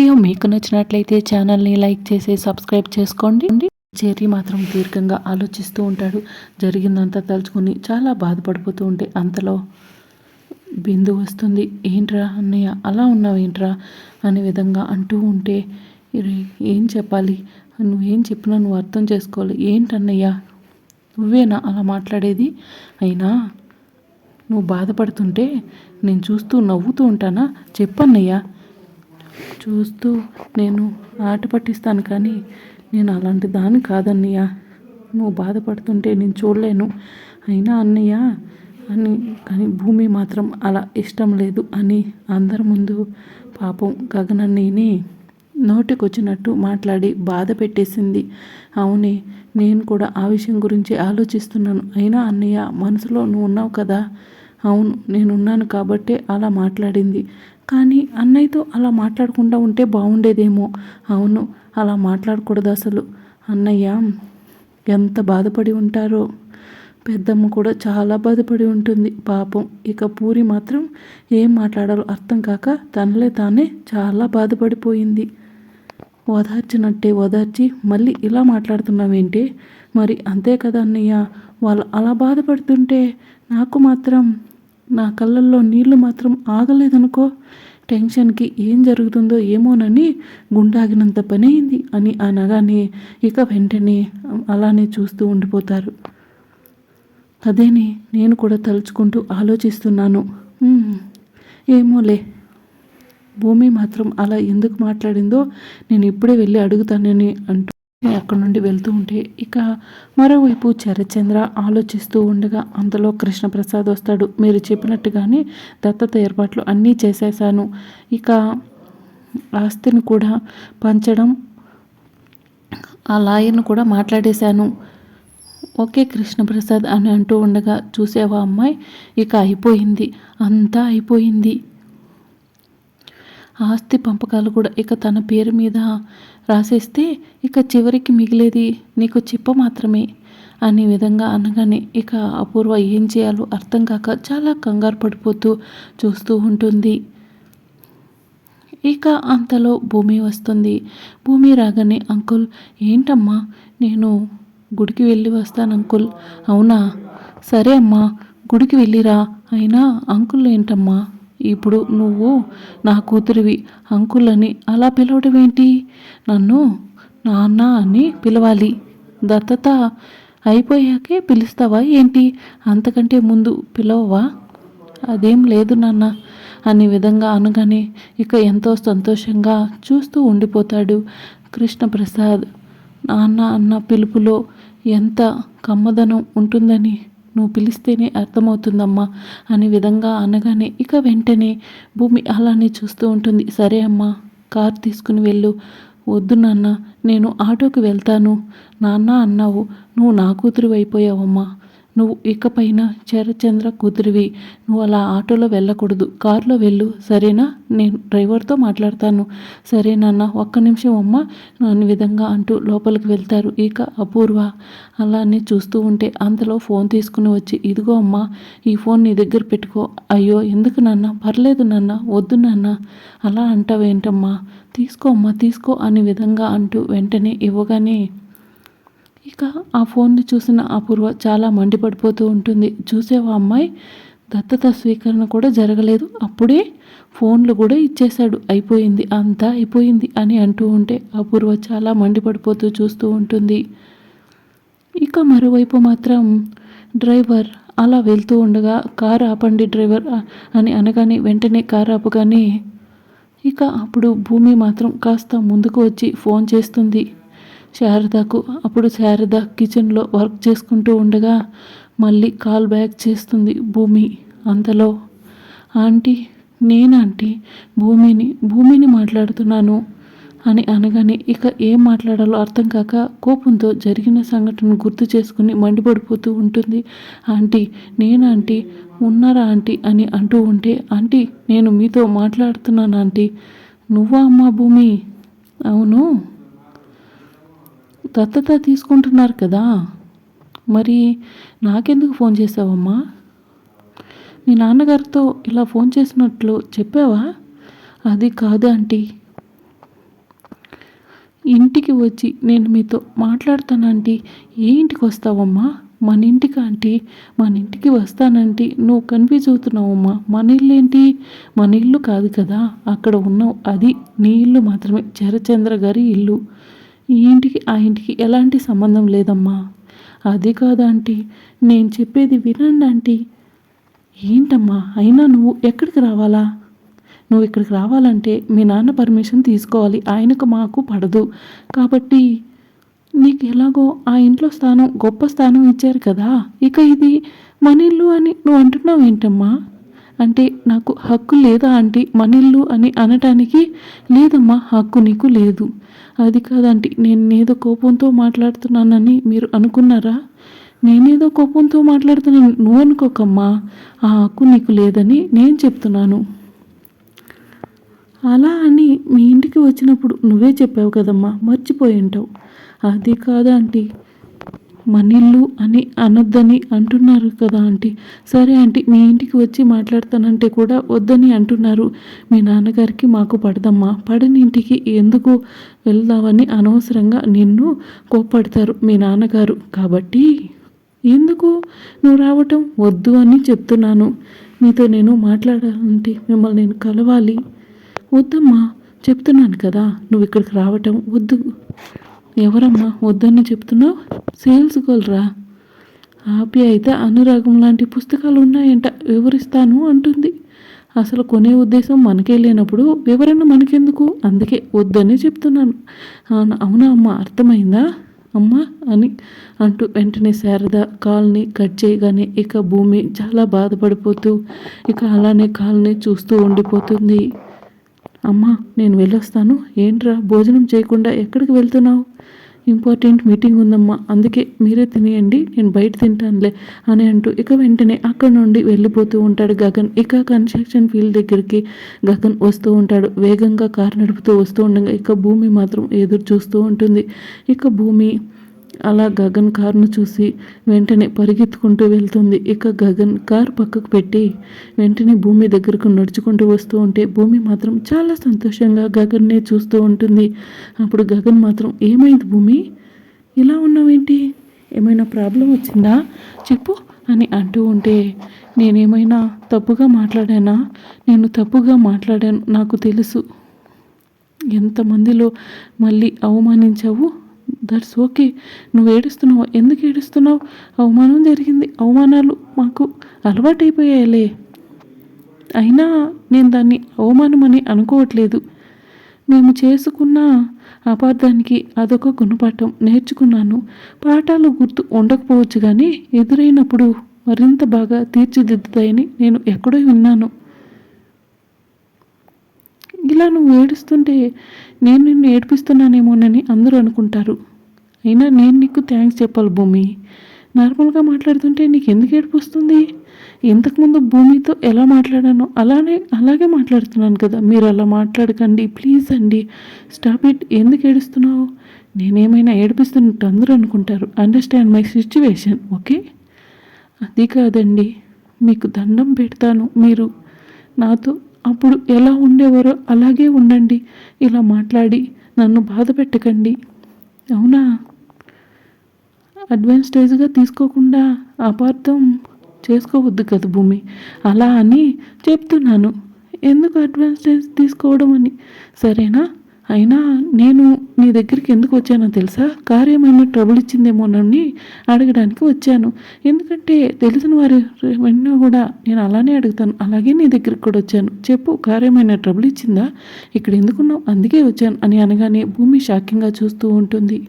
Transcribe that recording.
Video మీకు నచ్చినట్లయితే ఛానల్ని లైక్ చేసి సబ్స్క్రైబ్ చేసుకోండి. చెర్రీ మాత్రం దీర్ఘంగా ఆలోచిస్తూ ఉంటాడు. జరిగిందంతా తలుచుకుని చాలా బాధపడిపోతూ ఉంటే అంతలో బిందు వస్తుంది. ఏంట్రా అన్నయ్య అలా ఉన్నావు ఏంట్రా అనే విధంగా అంటూ ఉంటే ఏం చెప్పాలి? నువ్వేం చెప్పినా నువ్వు అర్థం చేసుకోవాలి. ఏంటన్నయ్య? నువ్వేనా అలా మాట్లాడేది? అయినా నువ్వు బాధపడుతుంటే నేను చూస్తూ నవ్వుతూ ఉంటానా? చెప్పన్నయ్యా. చూస్తూ నేను ఆట పట్టిస్తాను కానీ నేను అలాంటి దాన్ని కాదన్నయ్య. నువ్వు బాధపడుతుంటే నేను చూడలేను. అయినా అన్నయ్య అని కానీ భూమి మాత్రం అలా ఇష్టం లేదు అని అందరి ముందు పాపం గగనన్నయ్యని నోటికొచ్చినట్టు మాట్లాడి బాధ పెట్టేసింది. అవునే నేను కూడా ఆ విషయం గురించి ఆలోచిస్తున్నాను. అయినా అన్నయ్య మనసులో నువ్వు ఉన్నావు కదా? అవును నేనున్నాను కాబట్టే అలా మాట్లాడింది. కానీ అన్నయ్యతో అలా మాట్లాడకుండా ఉంటే బాగుండేదేమో. అవును అలా మాట్లాడకూడదు అసలు. అన్నయ్య ఎంత బాధపడి ఉంటారో. పెద్దమ్మ కూడా చాలా బాధపడి ఉంటుంది. పాపం ఇక పూరి మాత్రం ఏం మాట్లాడాలో అర్థం కాక తనలే తానే చాలా బాధపడిపోయింది. ఓదార్చినట్టే ఓదార్చి మళ్ళీ ఇలా మాట్లాడుతున్నావేంటి? మరి అంతే కదా అన్నయ్య వాళ్ళు అలా బాధపడుతుంటే నాకు మాత్రం నా కళ్ళల్లో నీళ్ళు మాత్రం ఆగలేదనుకో టెన్షన్కి ఏం జరుగుతుందో ఏమోనని గుండాగినంత పని అయింది అని అనగానే ఇక వెంటనే అలానే చూస్తూ ఉండిపోతారు. అదేని నేను కూడా తలుచుకుంటూ ఆలోచిస్తున్నాను. ఏమోలే. భూమి మాత్రం అలా ఎందుకు మాట్లాడిందో నేను ఇప్పుడే వెళ్ళి అడుగుతానని అంటూ అక్కడ నుండి వెళ్తూ ఉంటే ఇక మరోవైపు చరచంద్ర ఆలోచిస్తూ ఉండగా అంతలో కృష్ణప్రసాద్ వస్తాడు. మీరు చెప్పినట్టుగానే దత్తత ఏర్పాట్లు అన్నీ చేసేసాను ఇక ఆస్తిని కూడా పంచడం ఆ లాయర్ను కూడా మాట్లాడేశాను. ఓకే కృష్ణప్రసాద్ అని అంటూ ఉండగా చూసేవా అమ్మాయి? ఇక అయిపోయింది. అంతా అయిపోయింది. ఆస్తి పంపకాలు కూడా ఇక తన పేరు మీద రాసేస్తే ఇక చివరికి మిగిలేది నీకు చిప్ప మాత్రమే అనే విధంగా అనగానే ఇక అపూర్వ ఏం చేయాలో అర్థం కాక చాలా కంగారు పడిపోతూ చూస్తూ ఉంటుంది. ఇక అంతలో భూమి వస్తుంది. భూమి రాగానే అంకుల్ ఏంటమ్మా నేను గుడికి వెళ్ళి వస్తాను అంకుల్. అవునా? సరే అమ్మా గుడికి వెళ్ళిరా. అయినా అంకుల్ ఏంటమ్మా? ఇప్పుడు నువ్వు నా కూతురివి అంకుల్ అని అలా పిలవడం ఏంటి? నన్ను నాన్న అని పిలవాలి. దత్తత అయిపోయాకే పిలుస్తావా ఏంటి? అంతకంటే ముందు పిలవవా? అదేం లేదు నాన్న. అనే విధంగా అనగానే ఇక ఎంతో సంతోషంగా చూస్తూ ఉండిపోతాడు కృష్ణప్రసాద్. నాన్న అన్న పిలుపులో ఎంత కమ్మదనం ఉంటుందని నువ్వు పిలిస్తేనే అర్థమవుతుందమ్మా అనే విధంగా అనగానే ఇక వెంటనే భూమి అలానే చూస్తూ ఉంటుంది. సరే అమ్మా కార్ తీసుకుని వెళ్ళు. వద్దు నాన్న నేను ఆటోకి వెళ్తాను. నాన్న అన్నావు నువ్వు నా కూతురు అయిపోయావమ్మా నువ్వు ఇకపైన చరచంద్ర కూతురివి నువ్వు అలా ఆటోలో వెళ్ళకూడదు. కారులో వెళ్ళు. సరేనా? నేను డ్రైవర్తో మాట్లాడతాను. సరేనన్న ఒక్క నిమిషం అమ్మ. అన్ని విధంగా అంటూ లోపలికి వెళ్తారు ఇక అపూర్వ. అలానే చూస్తూ ఉంటే అంతలో ఫోన్ తీసుకుని వచ్చి ఇదిగో అమ్మా ఈ ఫోన్ నీ దగ్గర పెట్టుకో. అయ్యో ఎందుకు నాన్న? పర్లేదు నాన్న వద్దు నాన్న. అలా అంటావేంటమ్మా? తీసుకో అమ్మా తీసుకో అనే విధంగా అంటూ వెంటనే ఇవ్వగానే ఇక ఆ ఫోన్ని చూసిన అపూర్వ చాలా మండిపడిపోతూ ఉంటుంది. చూసేవా అమ్మాయి దత్తత స్వీకరణ కూడా జరగలేదు. అప్పుడే ఫోన్లు కూడా ఇచ్చేశాడు. అయిపోయింది. అంతా అయిపోయింది అని అంటూ ఉంటే అపూర్వ చాలా మండిపడిపోతూ చూస్తూ ఉంటుంది. ఇక మరోవైపు మాత్రం డ్రైవర్ అలా వెళ్తూ ఉండగా కారు ఆపండి డ్రైవర్ అని అనగానే వెంటనే కారు ఆపగానే ఇక అప్పుడు భూమి మాత్రం కాస్త ముందుకు వచ్చి ఫోన్ చేస్తుంది. శారదకు అప్పుడు శారద కిచెన్లో వర్క్ చేసుకుంటూ ఉండగా మళ్ళీ కాల్ బ్యాక్ చేస్తుంది భూమి. అంతలో ఆంటీ నేనాంటీ భూమిని భూమిని మాట్లాడుతున్నాను అని అనగానే ఇక ఏం మాట్లాడాలో అర్థం కాక కోపంతో జరిగిన సంఘటనను గుర్తు చేసుకుని మండిపడిపోతూ ఉంటుంది. ఆంటీ నేనాంటీ ఉన్నారా ఆంటీ అని అంటూ ఉంటే ఆంటీ నేను మీతో మాట్లాడుతున్నాను ఆంటీ. నువ్వా అమ్మా భూమి? అవును. దత్తత తీసుకుంటున్నారు కదా. మరి నాకెందుకు ఫోన్ చేసావమ్మా? మీ నాన్నగారితో ఇలా ఫోన్ చేసినట్లు చెప్పావా? అది కాదు ఆంటీ. ఇంటికి వచ్చి నేను మీతో మాట్లాడతానంటే ఏ ఇంటికి వస్తావమ్మా? మన ఇంటికి ఆంటీ. మన ఇంటికి వస్తానంటే. నువ్వు కన్ఫ్యూజ్ అవుతున్నావమ్మా. మన ఇల్లు ఏంటి? మన ఇల్లు కాదు కదా. అక్కడ ఉన్నావు. అది నీ ఇల్లు మాత్రమే. చరచంద్ర గారి ఇల్లు. ఈ ఇంటికి ఆ ఇంటికి ఎలాంటి సంబంధం లేదమ్మా. అది కాదు ఆంటీ? నేను చెప్పేది వినండి ఆంటీ. ఏంటమ్మా? అయినా నువ్వు ఎక్కడికి రావాలా? నువ్వు ఇక్కడికి రావాలంటే మీ నాన్న పర్మిషన్ తీసుకోవాలి. ఆయనకు మాకు పడదు. కాబట్టి నీకు ఎలాగో ఆ ఇంట్లో స్థానం గొప్ప స్థానం ఇచ్చారు కదా. ఇక ఇది మన ఇల్లు అని నువ్వు అంటున్నావు ఏంటమ్మా? అంటే నాకు హక్కు లేదా ఆంటీ? మన ఇల్లు అని అనటానికి లేదమ్మా హక్కు నీకు లేదు. అది కాదంటీ నేను ఏదో కోపంతో మాట్లాడుతున్నానని మీరు అనుకున్నారా? నేనేదో కోపంతో మాట్లాడుతున్నాను నువ్వు అనుకోకమ్మా ఆ హక్కు నీకు లేదని నేను చెప్తున్నాను. అలా అని మీ ఇంటికి వచ్చినప్పుడు నువ్వే చెప్పావు కదమ్మా మర్చిపోయి ఉంటావు. అది కాదా ఆంటీ మన ఇల్లు అని అనొద్దని అంటున్నారు కదా ఆంటీ. సరే ఆంటీ మీ ఇంటికి వచ్చి మాట్లాడతానంటే కూడా వద్దని అంటున్నారు. మీ నాన్నగారికి మాకు పడదమ్మా. పడని ఇంటికి ఎందుకు వెళ్దామని అనవసరంగా నిన్ను కోప్పడతారు మీ నాన్నగారు. కాబట్టి ఎందుకు నువ్వు రావటం? వద్దు అని చెప్తున్నాను. మీతో నేను మాట్లాడాలంటే మిమ్మల్ని నేను కలవాలి. వద్దమ్మా చెప్తున్నాను కదా నువ్వు ఇక్కడికి రావటం వద్దు. ఎవరమ్మా వద్దని చెప్తున్నావు? సేల్స్ గోల్రా ఆపి అయితే అనురాగం లాంటి పుస్తకాలు ఉన్నాయంట వివరిస్తాను అంటుంది. అసలు కొనే ఉద్దేశం మనకే లేనప్పుడు వివరణ మనకెందుకు? అందుకే వద్దని చెప్తున్నాను. అవునా అవునా అమ్మ అర్థమైందా? అమ్మా అని అంటూ వెంటనే శారద కాల్ని కట్ చేయగానే ఇక భూమి చాలా బాధపడిపోతూ ఇక అలానే కాల్ని చూస్తూ ఉండిపోతుంది. అమ్మా నేను వెళ్ళొస్తాను. ఏంట్రా భోజనం చేయకుండా ఎక్కడికి వెళ్తున్నావు? ఇంపార్టెంట్ మీటింగ్ ఉందమ్మా అందుకే మీరే తినేయండి నేను బయట తింటానులే అని అంటూ ఇక వెంటనే అక్కడ నుండి వెళ్ళిపోతూ ఉంటాడు గగన్. ఇక కన్స్ట్రక్షన్ ఫీల్డ్ దగ్గరికి గగన్ వస్తూ ఉంటాడు. వేగంగా కారు నడుపుతూ వస్తూ ఉండగా ఇక భూమి మాత్రం ఎదురు చూస్తూ ఉంటుంది. ఇక భూమి అలా గగన్ కారును చూసి వెంటనే పరిగెత్తుకుంటూ వెళ్తుంది. ఇక గగన్ కార్ పక్కకు పెట్టి వెంటనే భూమి దగ్గరకు నడుచుకుంటూ వస్తూ ఉంటే భూమి మాత్రం చాలా సంతోషంగా గగన్నే చూస్తూ ఉంటుంది. అప్పుడు గగన్ మాత్రం ఏమైంది భూమి? ఇలా ఉన్నావేంటి? ఏమైనా ప్రాబ్లం వచ్చిందా? చెప్పు అని అంటూ ఉంటే నేనేమైనా తప్పుగా మాట్లాడానా? నేను తప్పుగా మాట్లాడాను నాకు తెలుసు. ఎంతమందిలో మళ్ళీ అవమానించావు? దట్స్ ఓకే నువ్వు ఏడుస్తున్నావు? ఎందుకు ఏడుస్తున్నావు? అవమానం జరిగింది. అవమానాలు మాకు అలవాటైపోయాయిలే. అయినా నేను దాన్ని అవమానం అని అనుకోవట్లేదు. మేము చేసుకున్న అపార్థానికి అదొక గుణపాఠం. నేర్చుకున్నాను. పాఠాలు గుర్తు ఉండకపోవచ్చు కానీ ఎదురైనప్పుడు మరింత బాగా తీర్చిదిద్దుతాయని నేను ఎక్కడో విన్నాను. ఇలా నువ్వు ఏడుస్తుంటే నేను నిన్ను ఏడిపిస్తున్నానేమోనని అందరూ అనుకుంటారు. అయినా నేను నీకు థ్యాంక్స్ చెప్పాలి భూమి. నార్మల్గా మాట్లాడుతుంటే నీకు ఎందుకు ఏడుపు వస్తుంది ఇంతకుముందు భూమితో ఎలా మాట్లాడానో అలానే అలాగే మాట్లాడుతున్నాను కదా. మీరు అలా మాట్లాడకండి ప్లీజ్ అండి. స్టాప్ ఇట్ ఎందుకు ఏడుస్తున్నావు? నేనేమైనా ఏడిపిస్తున్నట్టు అందరూ అనుకుంటారు. అండర్స్టాండ్ మై సిచ్యువేషన్ ఓకే అది కాదండి. మీకు దండం పెడతాను. మీరు నాతో అప్పుడు ఎలా ఉండేవారో అలాగే ఉండండి. ఇలా మాట్లాడి నన్ను బాధ పెట్టకండి. అవునా? అడ్వాన్స్టేజ్గా తీసుకోకుండా అపార్థం చేసుకోవద్దు కదా భూమి. అలా అని చెప్తున్నాను. ఎందుకు అడ్వాన్స్టేజ్ తీసుకోవడం అని? సరేనా? అయినా నేను నీ దగ్గరికి ఎందుకు వచ్చానో తెలుసా? కార్ ఏమైనా ట్రబుల్ ఇచ్చిందేమోనని అడగడానికి వచ్చాను. ఎందుకంటే తెలిసిన వారి వెన్నో కూడా నేను అలానే అడుగుతాను. అలాగే నీ దగ్గరికి కూడా వచ్చాను. చెప్పు కార్యమైన ఏమైనా ట్రబుల్ ఇచ్చిందా? ఇక్కడ ఎందుకున్నావు? అందుకే వచ్చాను అని అనగానే భూమి షాకింగ్గా చూస్తూ ఉంటుంది.